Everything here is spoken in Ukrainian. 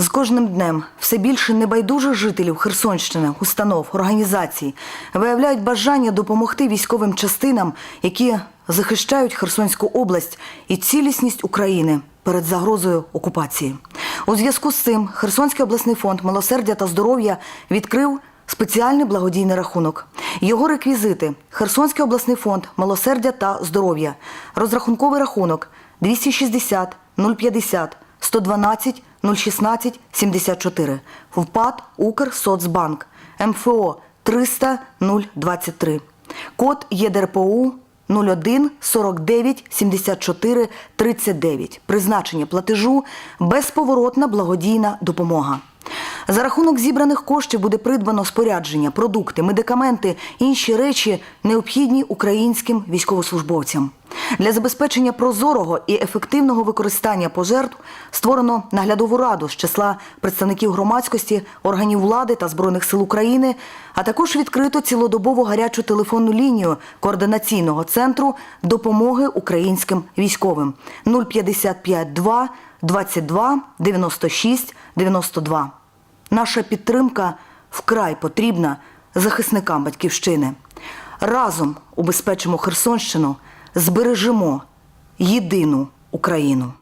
З кожним днем все більше небайдужих жителів Херсонщини, установ, організацій виявляють бажання допомогти військовим частинам, які захищають Херсонську область і цілісність України перед загрозою окупації. У зв'язку з цим Херсонський обласний фонд милосердя та здоров'я відкрив спеціальний благодійний рахунок. Його реквізити Херсонський обласний фонд милосердя та здоров'я, розрахунковий рахунок 260 050 112 016 74, ВПАТ Укрсоцбанк, МФО 300 023, код ЄДРПУ 01 49 74 39. Призначення платежу безповоротна благодійна допомога. За рахунок зібраних коштів буде придбано спорядження, продукти, медикаменти, інші речі, необхідні українським військовослужбовцям. Для забезпечення прозорого і ефективного використання пожертв створено наглядову раду з числа представників громадськості, органів влади та збройних сил України, а також відкрито цілодобову гарячу телефонну лінію координаційного центру допомоги українським військовим 055 2 22 96 92. Наша підтримка вкрай потрібна захисникам батьківщини. Разом убезпечимо Херсонщину, збережемо єдину Україну.